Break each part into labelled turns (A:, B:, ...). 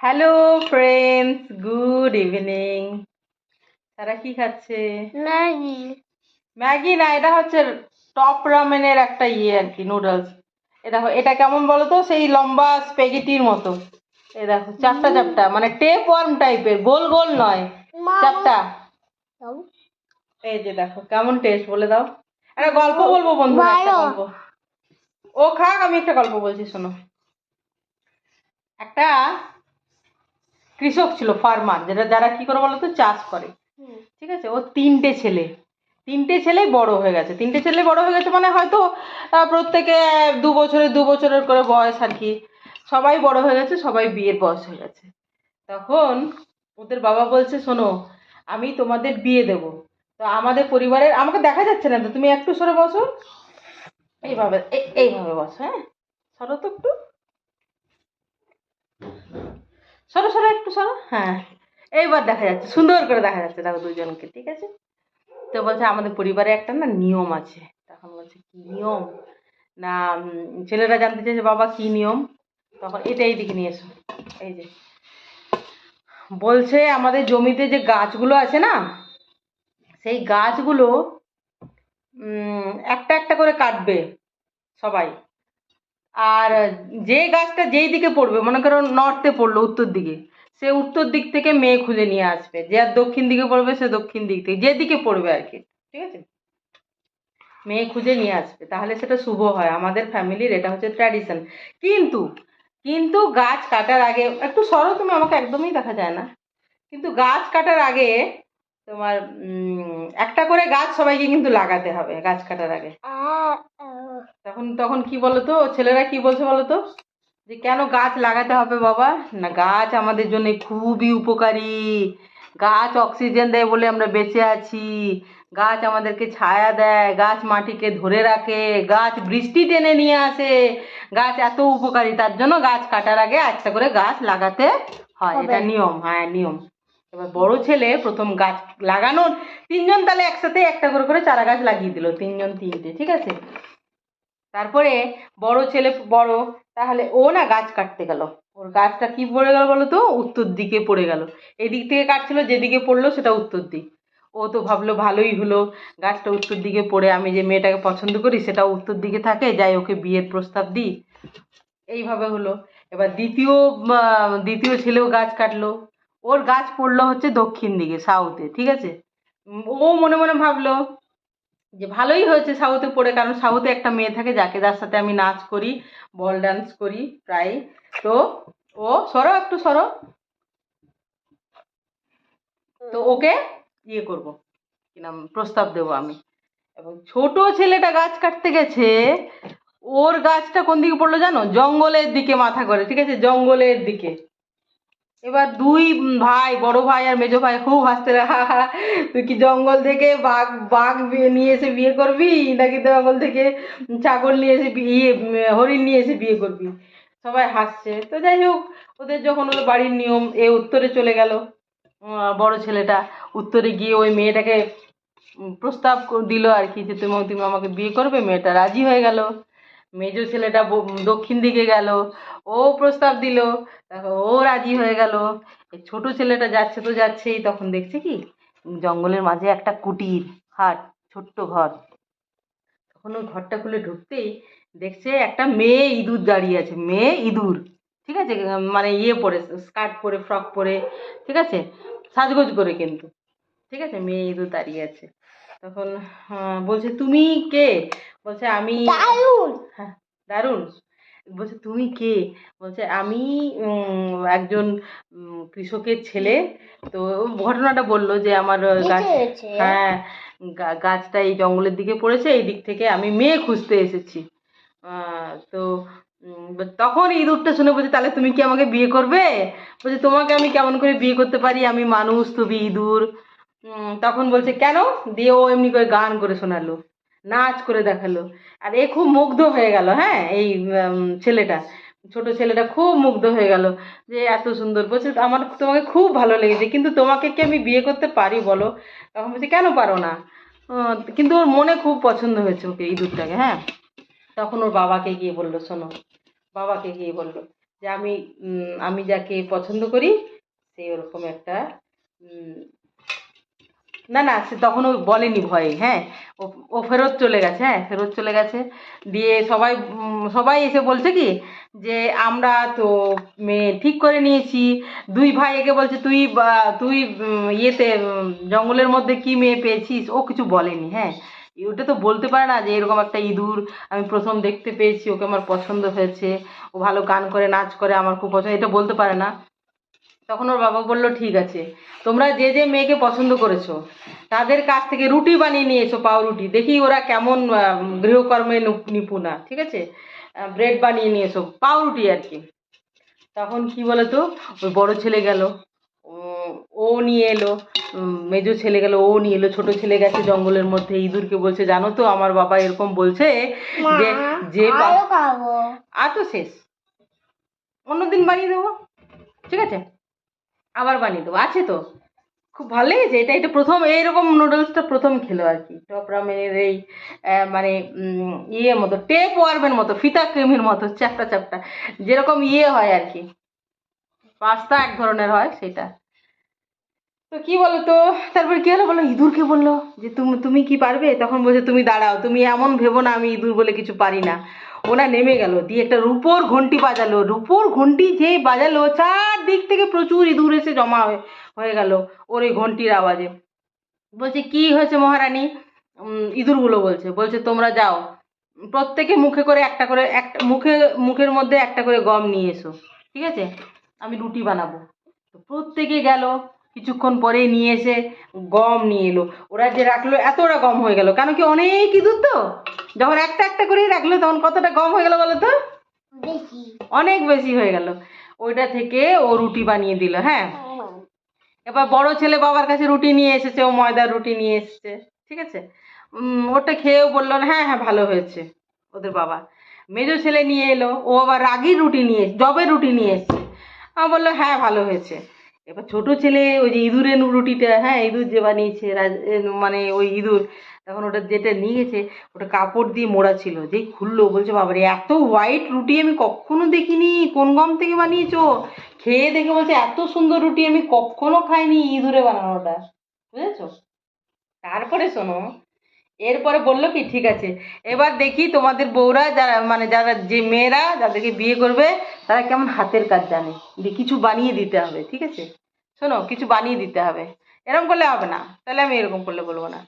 A: Hello friends good evening তারা কি খাচ্ছে?
B: ম্যাগি।
A: ম্যাগি না এটা হচ্ছে টপ রামেনের একটা ইয়ে আর কি নুডলস এটা কেমন বলো তো সেই লম্বা স্পেগেটির মতো। দেখো চাপটা চাপটা মানে টেপ ওয়ার্ম টাইপের গোল গোল নয়। চাপটা এই যে দেখো কেমন টেস্ট বলে দাও। একটা গল্প বলব বন্ধু একটা গল্প। ও খাক আমি একটা গল্প বলছি শোনো। একটা কৃষক ছিল ফার্মার যেটা যারা কি করে বলো তো চাষ করে। ঠিক আছে? ও তিনটে ছেলে। তিনটে ছেলে বড় হয়ে গেছে। তিনটে ছেলে বড় হয়ে গেছে মানে হয়তো প্রত্যেকে দু বছরের দু বছরের করে বয়স আর কি। সবাই বড় হয়ে গেছে সবাই বিয়ের বয়স হয়ে গেছে। তখন ওদের বাবা বলছে শোনো আমি তোমাদের বিয়ে দেব। তো আমাদের পরিবারের আমাকে দেখা যাচ্ছে না তো তুমি একটু সরে বসো। এইভাবে এই- এইভাবে বসো হ্যাঁ? সরো তো একটু। সরো সরো, একটু সরো। হ্যাঁ। এইবার দেখা যাচ্ছে। সুন্দর করে দেখা যাচ্ছে। দেখো দুজনকে, ঠিক আছে? তো বলছে, আমাদের পরিবারে একটা না নিয়ম আছে। তখন বলছে, কি নিয়ম? না ছেলেরা জানতে চাইছে, বাবা, কি নিয়ম? তখন এটা এই দিকে নিয়ে এসো। এই যে। বলছে, আমাদের জমিতে যে গাছগুলো আছে না, সেই গাছগুলো একটা একটা করে কাটবে সবাই। আর যে গাছটা যেই দিকে পড়বে, মনে করো নর্থে পড়ল উত্তর দিকে, সে উত্তর দিক থেকে মেয়ে খুঁজে নিয়ে আসবে। যে আর দক্ষিণ দিকে পড়বে, সে দক্ষিণ দিক থেকে যেদিকে পড়বে আর কি, ঠিক আছে? মেয়ে খুঁজে নিয়ে আসবে। তাহলে সেটা শুভ হয়। আমাদের ফ্যামিলির এটা হচ্ছে ট্র্যাডিশন কিন্তু কিন্তু গাছ কাটার আগে, একটু সরো তুমি, আমাকে একদমই দেখা যায় না। কিন্তু গাছ কাটার আগে তোমার একটা করে গাছ সবাইকে কিন্তু লাগাতে হবে গাছ কাটার আগে। তখন তখন কি বলতো? ছেলেরা কি বলছে বলতো? যে কেন গাছ লাগাতে হবে বাবা? না গাছ আমাদের জন্য খুবই উপকারী। গাছ অক্সিজেন দেয় বলে আমরা বেঁচে আছি। গাছ আমাদেরকে ছায়া দেয় গাছ মাটিকে ধরে রাখে গাছ বৃষ্টি টেনে নিয়ে আসে। গাছ এত উপকারী তার জন্য গাছ কাটার আগে একটা করে গাছ লাগাতে হয়। এটা নিয়ম হ্যাঁ নিয়ম। এবার বড় ছেলে প্রথম গাছ লাগানোর তিনজন তাহলে একসাথে একটা করে করে চারা গাছ লাগিয়ে দিল তিনজন তিনটে ঠিক আছে? তারপরে বড় ছেলে, বড়, তাহলে ও না গাছ কাটতে গেল। ওর গাছটা কি পড়ে গেল বলো তো? উত্তর দিকে পড়ে গেল। এদিক থেকে কাটছিল, যেদিকে পড়ল সেটা উত্তর দিক। ও তো ভাবলো ভালোই হলো, গাছটা উত্তর দিকে পড়ে, আমি যে মেয়েটাকে পছন্দ করি সেটা উত্তর দিকে থাকে, যাই ওকে বিয়ের প্রস্তাব দিই। এইভাবে হলো। এবার দ্বিতীয় দ্বিতীয় ছেলেও গাছ কাটলো। ওর গাছ পড়ল হচ্ছে দক্ষিণ দিকে সাউথে ঠিক আছে? ও মনে মনে ভাবলো যে ভালোই হয়েছে সাউথে পড়ে কারণ সাউথে একটা মেয়ে থাকে যাকে যার সাথে আমি নাচ করি বল ডান্স করি প্রায়। তো ও সরো একটু সরো। তো ওকে ইয়ে করব কি নাম প্রস্তাব দেবো আমি। এবং ছোট ছেলেটা গাছ কাটতে গেছে ওর গাছটা কোন দিকে পড়ল জানো? জঙ্গলের দিকে মাথা করে ঠিক আছে? জঙ্গলের দিকে। এবার দুই ভাই বড় ভাই আর মেজো ভাই খুব হাসতে লাগে, "হা হা, তুই কি জঙ্গল থেকে বাঘ বাঘ নিয়ে এসে বিয়ে করবি? নাকি জঙ্গল থেকে ছাগল নিয়ে এসে বিয়ে হরিণ নিয়ে এসে বিয়ে করবি? সবাই হাসছে। তো যাই হোক ওদের যখন হলো বাড়ির নিয়ম এ উত্তরে চলে গেল। বড় ছেলেটা উত্তরে গিয়ে ওই মেয়েটাকে প্রস্তাব দিল আর কি যে তুমি তুমি আমাকে বিয়ে করবে? মেয়েটা রাজি হয়ে গেল। মেজো ছেলেটা দক্ষিণ দিকে গেল। ও প্রস্তাব দিল। দেখো, ও রাজি হয়ে গেল। ছোট ছেলেটা যাচ্ছে তো যাচ্ছেই, তখন দেখছে কি? জঙ্গলের মাঝে একটা কুটির, হাট, ছোট্ট ঘর। তখন ওই ঘরটা খুলে ঢুকতেই দেখছে একটা মেয়ে ইঁদুর দাঁড়িয়ে আছে। মেয়ে ইঁদুর, ঠিক আছে? মানে ইয়ে পরে, স্কার্ট পরে, ফ্রক পরে, ঠিক আছে? সাজগোজ করে কিন্তু, ঠিক আছে? মেয়ে ইঁদুর দাঁড়িয়ে আছে। তখন বলছে তুমি কে? বলছে আমি
B: দারুণ
A: হ্যাঁ দারুণ। বলছে তুমি কে? বলছে আমি একজন কৃষকের ছেলে। তো ঘটনাটা বলল যে আমার গাছ হ্যাঁ গাছটা এই জঙ্গলের দিকে পড়েছে এই দিক থেকে আমি মেয়ে খুঁজতে এসেছি। তো তখন ইঁদুরটা শুনে বলছে তাহলে তুমি কি আমাকে বিয়ে করবে? বলছে তোমাকে আমি কেমন করে বিয়ে করতে পারি? আমি মানুষ তুমি ইঁদুর। তখন বলছে, কেন? দিয়ে ও এমনি করে গান করে শোনালো, নাচ করে দেখাল। আর এ খুব মুগ্ধ হয়ে গেল হ্যাঁ এই ছেলেটা। ছোট ছেলেটা খুব মুগ্ধ হয়ে গেল যে এত সুন্দর বলছে, আমার তোমাকে খুব ভালো লেগেছে, কিন্তু তোমাকে কি আমি বিয়ে করতে পারি বলো? তখন বলছে, কেন পারো না? কিন্তু ওর মনে খুব পছন্দ হয়েছে ওকে ইঁদুরটাকে হ্যাঁ। তখন ওর বাবাকে গিয়ে বলল, শোনো, বাবাকে গিয়ে বলল যে আমি আমি যাকে পছন্দ করি সেই ওরকম একটা না না, সে তখন ও বলেনি ভয়ে হ্যাঁ ও ফেরত চলে গেছে হ্যাঁ ফেরত চলে গেছে। দিয়ে সবাই সবাই এসে বলছে কি, যে আমরা তো মেয়ে ঠিক করে নিয়েছি। দুই ভাই একে বলছে, তুই তুই ইয়েতে জঙ্গলের মধ্যে কি মেয়ে পেয়েছিস? ও কিছু বলেনি হ্যাঁ। ওটা তো বলতে পারে না যে এরকম একটা ইঁদুর, আমি প্রথম দেখতে পেয়েছি, ওকে আমার পছন্দ হয়েছে। ও ভালো গান করে, নাচ করে, আমার খুব পছন্দ, এটা বলতে পারে না। তখন ওর বাবা বলল ঠিক আছে। তোমরা যে যে মেয়েকে পছন্দ করেছ তাদের কাছ থেকে রুটি বানিয়ে নিয়ে এসো পাউরুটি। দেখি ওরা কেমন গৃহকর্মে নিপুণা ঠিক আছে? ব্রেড বানিয়ে নিয়ে এসো পাউরুটি আর কি। তখন কি বলো তো ওই বড় ছেলে গেল ও- ও নিয়ে এলো মেজো ছেলে গেল ও নিয়ে এলো ছোট ছেলে গেছে জঙ্গলের মধ্যে ইঁদুরকে বলছে জানো তো আমার বাবা এরকম বলছে যে যে
B: আর
A: তো শেষ। অন্যদিন বানিয়ে দেবো ঠিক আছে? আবার বানিয়ে দেবো। আছে তো। খুব ভালো লেগেছে। এটা এটা প্রথম, এইরকম নুডলসটা প্রথম খেলো আর কি। টপ রামেনের এই মানে ইয়ে মতো টেপ ওয়ার্মের মতো, ফিতা ক্রিমের মতো, চ্যাপটা চ্যাপটা, যেরকম ইয়ে হয় আর কি। পাস্তা এক ধরনের হয় সেটা। তো কি বলো তো তারপর কি হলো? বলো ইঁদুরকে বলল যে, তুমি তুমি কি পারবে? তখন বলছে, তুমি দাঁড়াও, তুমি এমন ভেবো না আমি ইঁদুর বলে কিছু পারি না। ওনা নেমে গেল, দিয়ে একটা রূপোর ঘন্টি বাজালো। রূপোর ঘন্টি যেই বাজালো, চারদিক থেকে প্রচুর ইঁদুর এসে জমা হয়ে হয়ে গেল ওর এই ঘন্টির আওয়াজে। বলছে, কি হয়েছে মহারানী? ইঁদুরগুলো বলছে বলছে, তোমরা যাও, প্রত্যেকে মুখে করে একটা করে, একটা, মুখে, মুখের মধ্যে একটা করে গম নিয়ে এসো, ঠিক আছে? আমি রুটি বানাবো। তো প্রত্যেকে গেল কিছুক্ষণ পরে নিয়ে এসে গম নিয়ে এলো। ওরা যে রাখল এতটা গম হয়ে গেল। কেন কি অনেক ইঁদুর তো? যখন একটা একটা করেই রাখল তখন কতটা গম হয়ে গেল বলো তো? অনেক বেশি হয়ে গেল। ওইটা থেকে ও রুটি বানিয়ে দিল হ্যাঁ? এবার বড় ছেলে বাবার কাছে রুটি নিয়ে এসেছে ও ময়দার রুটি নিয়ে এসেছে ঠিক আছে? ওটা খেয়েও বলল না, হ্যাঁ হ্যাঁ ভালো হয়েছে ওদের বাবা। মেজো ছেলে নিয়ে এলো ও আবার রাগির রুটি নিয়ে জবের রুটি নিয়ে এসছে। আমার বলল হ্যাঁ ভালো হয়েছে। এবার ছোট ছেলে ওই যে ইঁদুরের রুটিটা হ্যাঁ ইঁদুর যে বানিয়েছে মানে ওই ইঁদুর, তখন ওটা যেটা নিয়ে গেছে ওটা কাপড় দিয়ে মোড়া ছিল, যেই খুললো, বলছে, বাবারে, এত হোয়াইট রুটি আমি কখনো দেখিনি, কোন গম থেকে বানিয়েছো? খেয়ে দেখে বলছে, এত সুন্দর রুটি আমি কখনো খাইনি ইঁদুরে বানানোটা। বুঝেছ? তারপরে শোনো এরপরে বলল কি, ঠিক আছে, এবার দেখি তোমাদের বউরা যারা মানে যারা যে মেয়েরা যাদেরকে বিয়ে করবে, তারা কেমন হাতের কাজ জানে। যে কিছু বানিয়ে দিতে হবে, ঠিক আছে? শোনো, কিছু বানিয়ে দিতে হবে। এরকম করলে হবে না। তাহলে আমি এরকম করলে বলব না।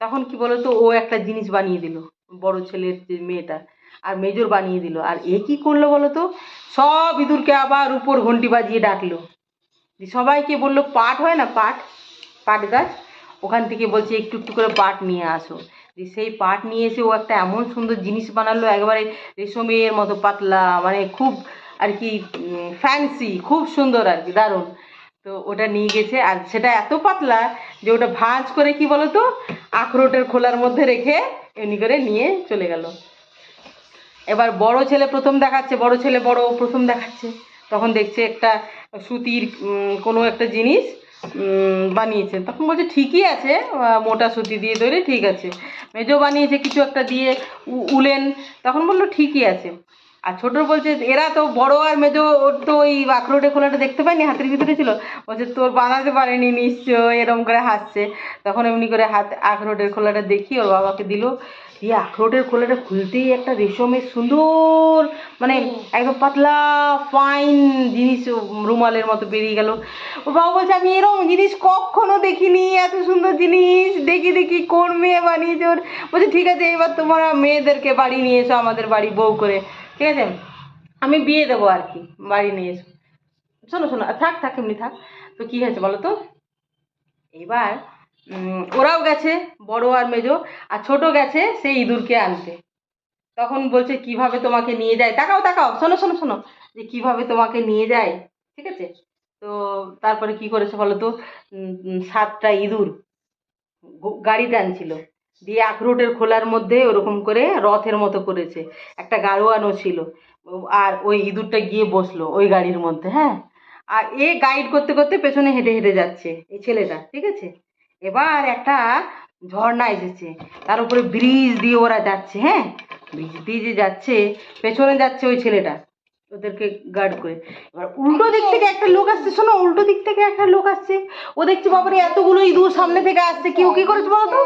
A: তখন কি বলো তো ও একটা জিনিস বানিয়ে দিল, বড় ছেলের যে মেয়েটা, আর মেজর বানিয়ে দিল। আর এ কি করল বলো তো সব ইঁদুরকে আবার উপর ঘন্টি বাজিয়ে ডাকলো। সবাইকে বলল, পাট হয় না, পাট? পাট গাছ। ওখান থেকে বলছে, একটু একটু করে পাট নিয়ে আসো। সেই পাট নিয়ে এসে ও একটা এমন সুন্দর জিনিস বানালো, একবারে রেশমের মতো পাতলা মানে খুব আর কি ফ্যান্সি খুব সুন্দর আর কি, দারুণ। তো ওটা নিয়ে গেছে, আর সেটা এত পাতলা যে ওটা ভাঁজ করে কি বলো তো আখরোটের খোলার মধ্যে রেখে এমনি করে নিয়ে চলে গেল। এবার বড় ছেলে প্রথম দেখাচ্ছে, বড় ছেলে বড় প্রথম দেখাচ্ছে। তখন দেখছে একটা সুতির কোনো একটা জিনিস বানিয়েছে। তখন বলছে, ঠিকই আছে মোটা সুতি দিয়ে তৈরি, ঠিক আছে। মেজো বানিয়েছে কিছু একটা দিয়ে উলেন। তখন বলল, ঠিকই আছে। আর ছোট বলছে, এরা তো বড় আর মেজো, ওর তো ওই আখরোটে খোলাটা দেখতে পায়নি হাতের ভিতরে ছিল? বলছে, তোর বানাতে পারেনি নিশ্চয় এরম করে হাসছে। তখন এমনি করে হাত আখরোটের খোলাটা দেখি, ওর বাবাকে দিল। দিয়ে আখরোটের খোলাটা খুলতেই একটা রেশমের সুন্দর মানে একদম পাতলা ফাইন জিনিস রুমালের মতো বেরিয়ে গেল। ওর বাবা বলছে আমি এরকম জিনিস কখনো দেখিনি এত সুন্দর জিনিস। দেখি দেখি কোন মেয়ে বানিয়েছে ওর? বলছে ঠিক আছে এবার তোমরা মেয়েদেরকে বাড়ি নিয়ে এসো আমাদের বাড়ি বউ করে। ঠিক আছে? আমি বিয়ে দেবো আর কি বাড়ি নিয়ে এসো। শোনো শোনো থাক থাক এমনি থাক। তো কী হয়েছে বলো তো? এবার ওরাও গেছে, বড় আর মেজো, আর ছোট গেছে সেই ইঁদুরকে আনতে। তখন বলছে, কীভাবে তোমাকে নিয়ে যায়? তাকাও তাকাও, শোনো শোনো শোনো, যে কীভাবে তোমাকে নিয়ে যায়, ঠিক আছে? তো তারপরে কি করেছে বলো তো? সাতটা ইঁদুর গাড়ি টানছিল দিয়ে আখরোটের খোলার মধ্যে ওরকম করে রথের মতো করেছে। একটা গাড়োয়ানও ছিল। আর ওই ইঁদুরটা গিয়ে বসল ওই গাড়ির মধ্যে হ্যাঁ? আর এ গাইড করতে করতে পেছনে হেঁটে হেঁটে যাচ্ছে, এই ছেলেটা, ঠিক আছে? এবার একটা ঝর্ণা এসেছে। তার উপরে ব্রিজ দিয়ে ওরা যাচ্ছে হ্যাঁ? ব্রিজ দিয়ে যে যাচ্ছে পেছনে যাচ্ছে ওই ছেলেটা ওদেরকে গার্ড করে। এবার উল্টো দিক থেকে একটা লোক আসছে শোনো উল্টো দিক থেকে একটা লোক আসছে। ও দেখছে বাবারে এতগুলো ইঁদুর সামনে থেকে আসছে কেউ কি করেছে বলো তো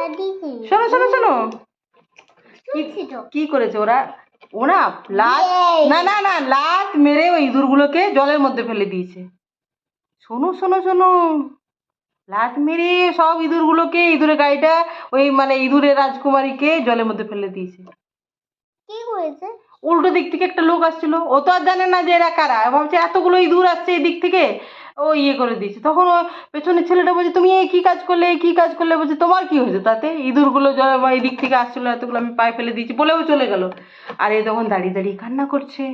A: শোনো শোনো শোনো। কি করেছে ওরা? ওরা লাত না না না লাত মেরে ওই ইঁদুরগুলোকে জলের মধ্যে ফেলে দিয়েছে। শোনো শোনো শোনো। লাত মেরে সব ইঁদুরগুলোকে ইঁদুরের গাড়িটা ওই মানে ইঁদুরের রাজকুমারীকে জলের মধ্যে ফেলে দিয়েছে।
B: কি হয়েছে?
A: উল্টো দিক থেকে একটা লোক আসছিল। ও তো আর জানে না যে এরা কারা। ভাবছে এতগুলো ইঁদুর আসছে এই দিক থেকে ও ইয়ে করে দিয়েছে। তখন ও পেছনের ছেলেটা বলছে তুমি এই কি কাজ করলে? এই কি কাজ করলে? বলছে তোমার কি হয়েছে তাতে? ইঁদুরগুলো এই দিক থেকে আসছিল এতগুলো আমি পায়ে ফেলে দিয়েছি বলেও চলে গেল। আর এ তখন দাঁড়িয়ে দাঁড়িয়ে কান্না করছে।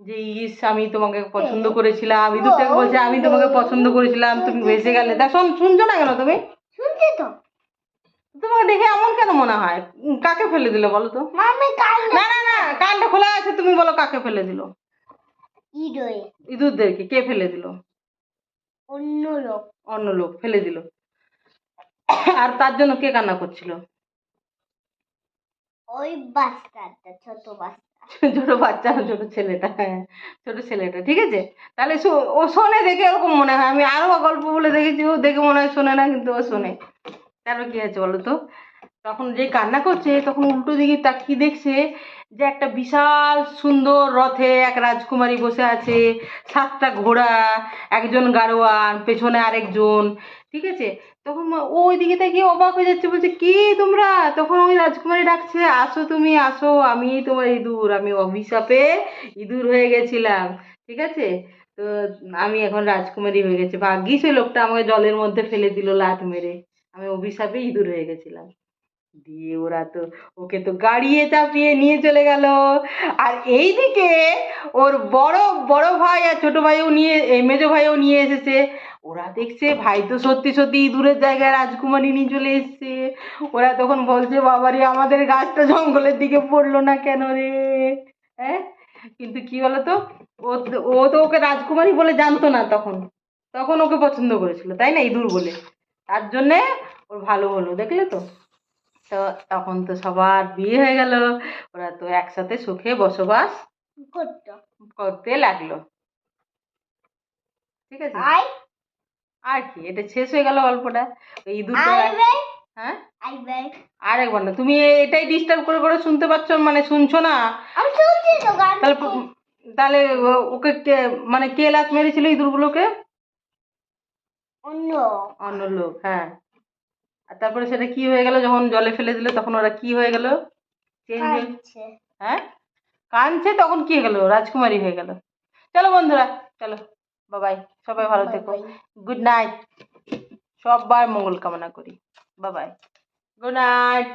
A: যে ইস আমি তোমাকে পছন্দ করেছিলাম ইঁদুরটাকে বলছে আমি তোমাকে পছন্দ করেছিলাম তুমি ভেসে গেলে। তা শোন শুনছো না কেন তুমি?
B: শুনছি তো।
A: তোমাকে দেখে এমন কেন মনে হয়? কাকে ফেলে দিল বলো তো? না। না না কানটা খোলা আছে তুমি বলো কাকে ফেলে দিল? ইঁদুরদেরকে কে ফেলে দিল?
B: অন্য লোক।
A: অন্য লোক ফেলে দিল। আর তার জন্য কে কান্না করছিল?
B: ওই বাচ্চাটা ছোট বাচ্চা
A: ছোট বাচ্চা, ছোট ছেলেটা হ্যাঁ ছোট ছেলেটা, ঠিক আছে? তাহলে ও শোনে দেখে ওরকম মনে হয়। আমি আরও গল্প বলে দেখেছি, ও দেখে মনে হয় শোনে না, কিন্তু ও শোনে। তারপর কি আছে বলো তো তখন যে কান্না করছে, তখন উল্টো দিকে তাকিয়ে দেখছে যে একটা বিশাল সুন্দর রথে এক রাজকুমারী বসে আছে, সাতটা ঘোড়া, একজন গাড়োয়ান, পেছনে আরেকজন, ঠিক আছে? তখন ওই দিকে তাকিয়ে অবাক হয়ে যাচ্ছে, বলছে, কি তোমরা? তখন ওই রাজকুমারী ডাকছে, আসো তুমি, আসো, আমি তোমার ইঁদুর, আমি অভিশাপে ইঁদুর হয়ে গেছিলাম। ঠিক আছে? তো আমি এখন রাজকুমারী হয়ে গেছি। ভাগ্যিস ওই লোকটা আমাকে জলের মধ্যে ফেলে দিল লাত মেরে। আমি অভিশাপে ইঁদুর হয়ে গেছিলাম। দিয়ে ওরা তো, ওকে তো গাড়িয়ে চাপিয়ে নিয়ে চলে গেল। আর এইদিকে ওর বড় বড় ভাই আর ছোট ভাইও নিয়ে, এই মেজো ভাইও নিয়ে এসেছে। ওরা দেখছে, ভাই তো সত্যি সত্যি ইঁদুরের জায়গায় রাজকুমারী নিয়ে চলে এসছে। ওরা তখন বলছে, বাবারে, আমাদের গাছটা জঙ্গলের দিকে পড়ল না কেন রে? হ্যাঁ? কিন্তু কি বলতো, ও তো- ও তো ওকে রাজকুমারী বলে জানতো না তখন। তখন ওকে পছন্দ করেছিল, তাই না? ইঁদুর বলে। তার জন্যে ওর ভালো হলো, দেখলে তো? তো তখন তো সবার বিয়ে হয়ে গেল। ওরা তো একসাথে সুখে বসবাস
B: করতে।
A: লাগল। ঠিক আছে? আর কি এটা শেষ হয়ে গেল গল্পটা। ইঁদুরটা
B: আইবে
A: হ্যাঁ?
B: আইবে
A: আর একবার না তুমি এটাই ডিস্টার্ব করে করে শুনতে পাচ্ছ মানে শুনছো না? তাহলে তাহলে ওকে কে মানে কে লাত মেরেছিল ইঁদুরগুলোকে
B: অন্য।
A: অন্য লোক হ্যাঁ। আর তারপরে সেটা কি হয়ে গেল? যখন জলে ফেলে দিলে তখন ওরা কি হয়ে গেল? চেঞ্জ হয়ে
B: কাঁদছে।
A: তখন কি হয়ে গেল? রাজকুমারী হয়ে গেল। চলো বন্ধুরা চলো। বাবাই সবাই ভালো থেকো. গুড নাইট সবার মঙ্গল কামনা করি। বাবাই গুড নাইট